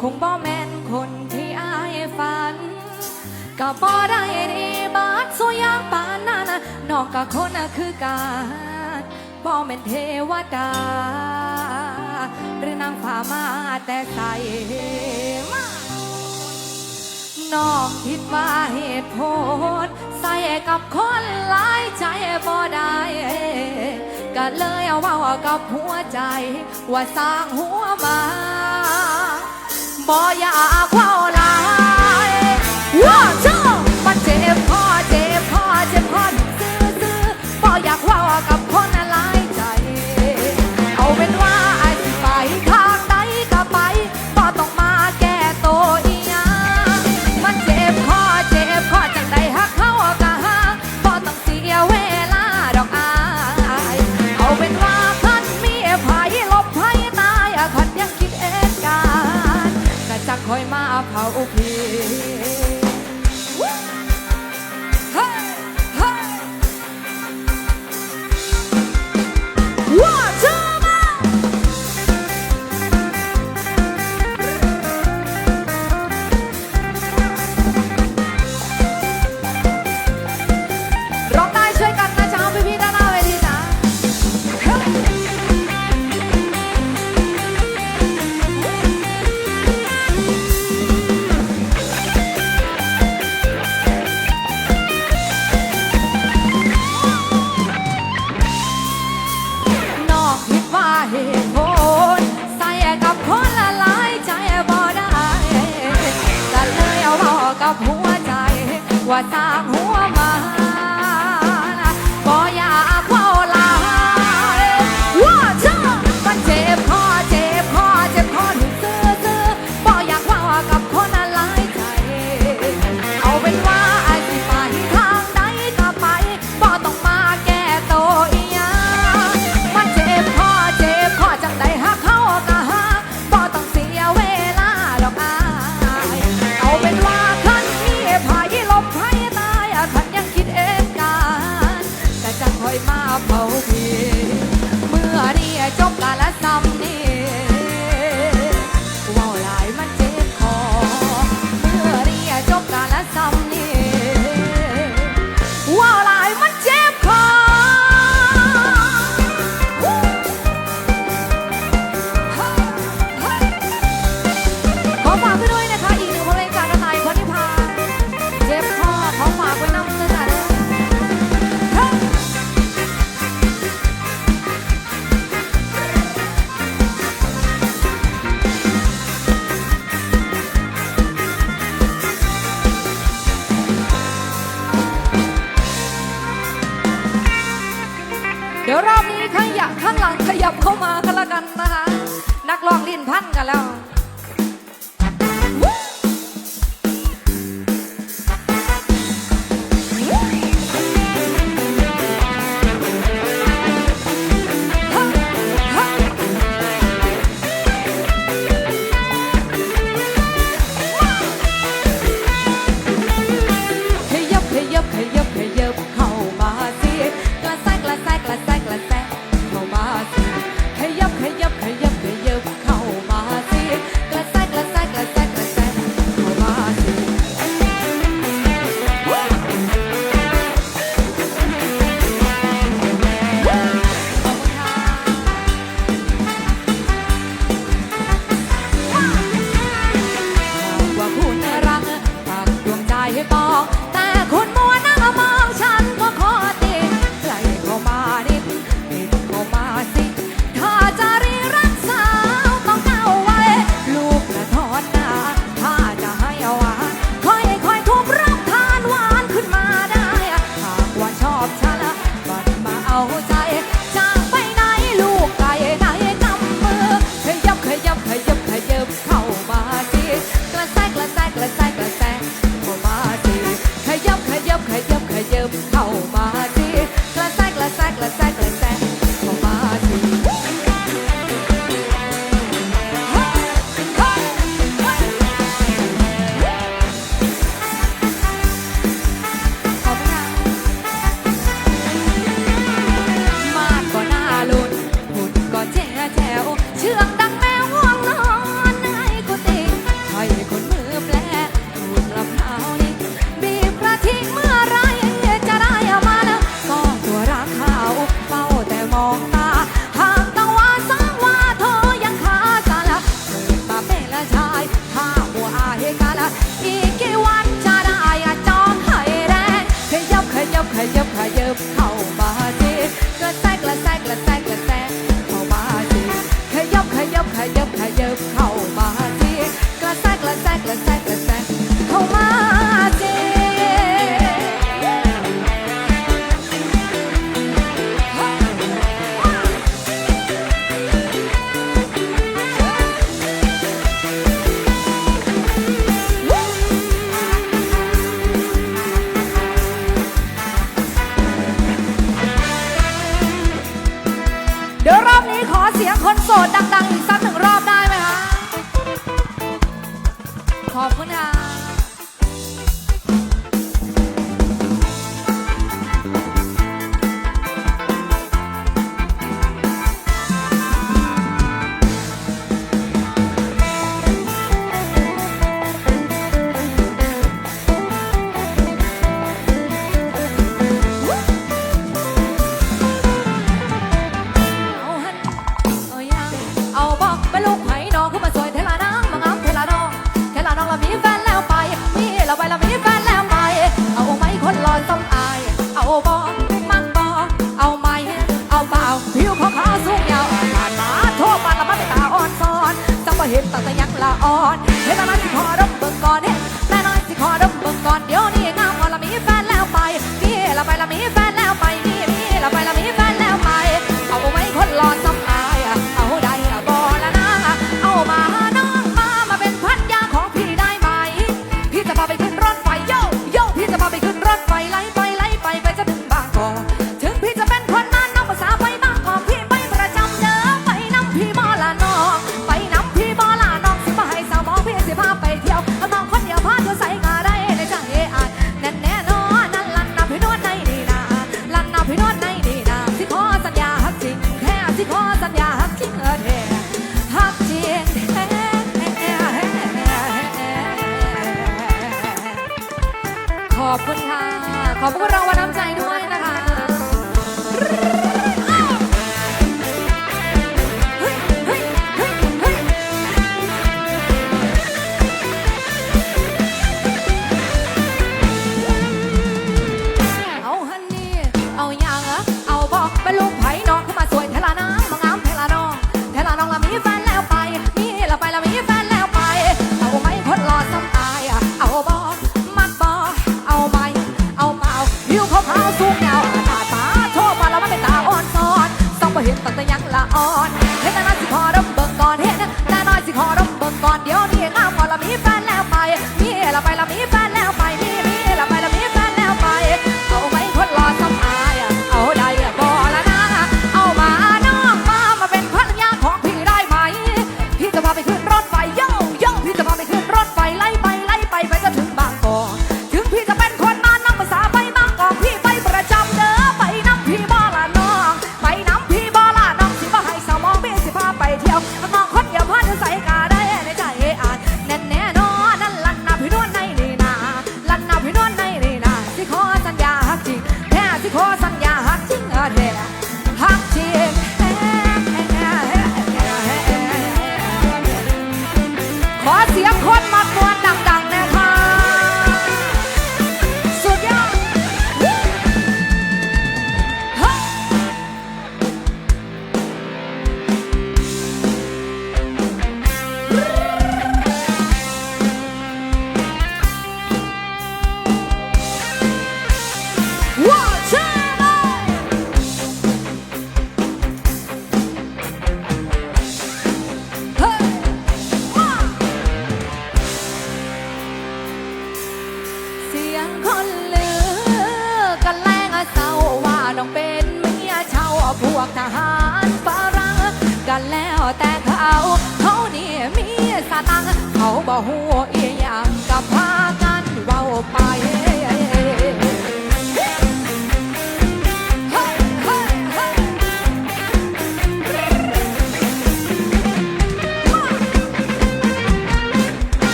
คงบ่แม่นคนที่อายฝัน ก็บ่ได้ดีบาดสวยามปานนั้นนอกกับคนคือการบ่แม่นเทวดา หรือนางฟ้ามาแต่ใสมาน้องคิดว่าเหตุผลใส่กับคนหลายใจบ่ได้ก็เลยเอาว่ากับหัวใจ ว่าสร้างหัวมา บ่อยากว่าันนะคะ นักร้องลิ้นพันกันแล้ว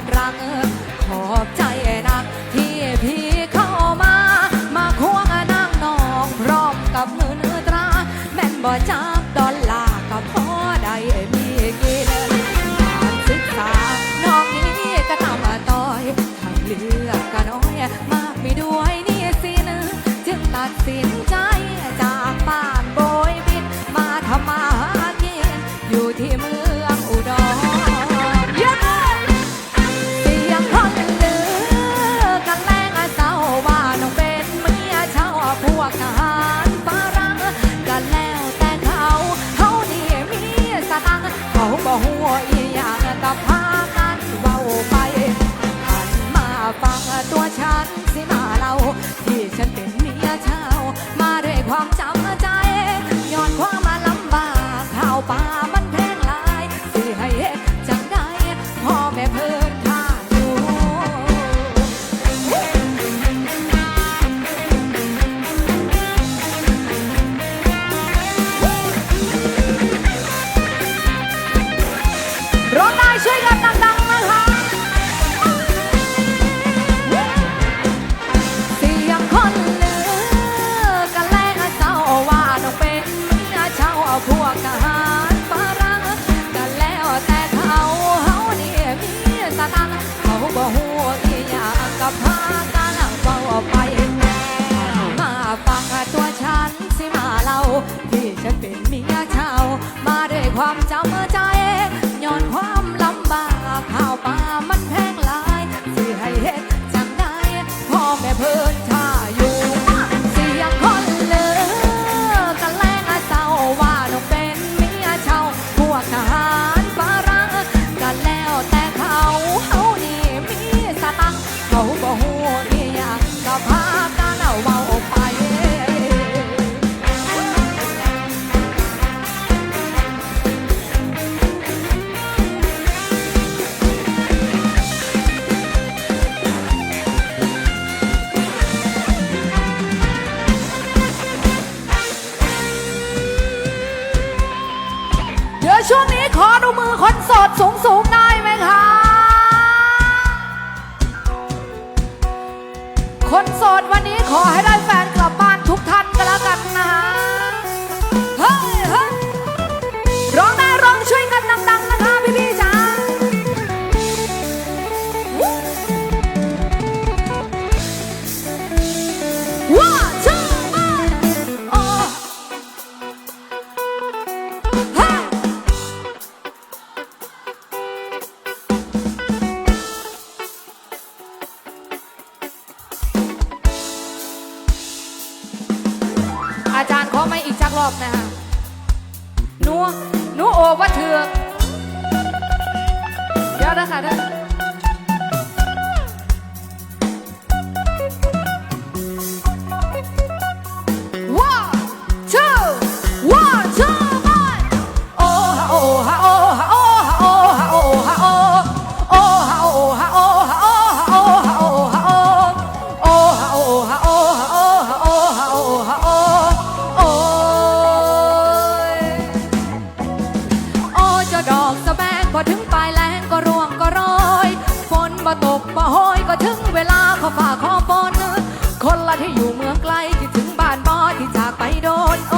ดรัก ขอบใจนักที่พี่เข้ามา มาควงนางนองพร้อมกับมือเนื้อตรา แม่นบ่จ้า ควาจำมาจาร พากันเฝ้าไปมาฟังตัวฉันสิมาเล่าที่ฉันเป็นเมียชาวมาด้วยความจำใจย้อนความ อาจารย์ขอไม่อีกสักรอบนะฮะหนูหนูโอว่าเถือกเดี๋ยวนะคะเด้อ ที่อยู่เมืองไกลคิดถึงบ้านบอที่จากไปโดน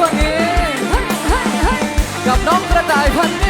ช่วงนี้กับน้องกระต่ายพันนี่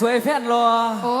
สวยแฟนรอ โอ้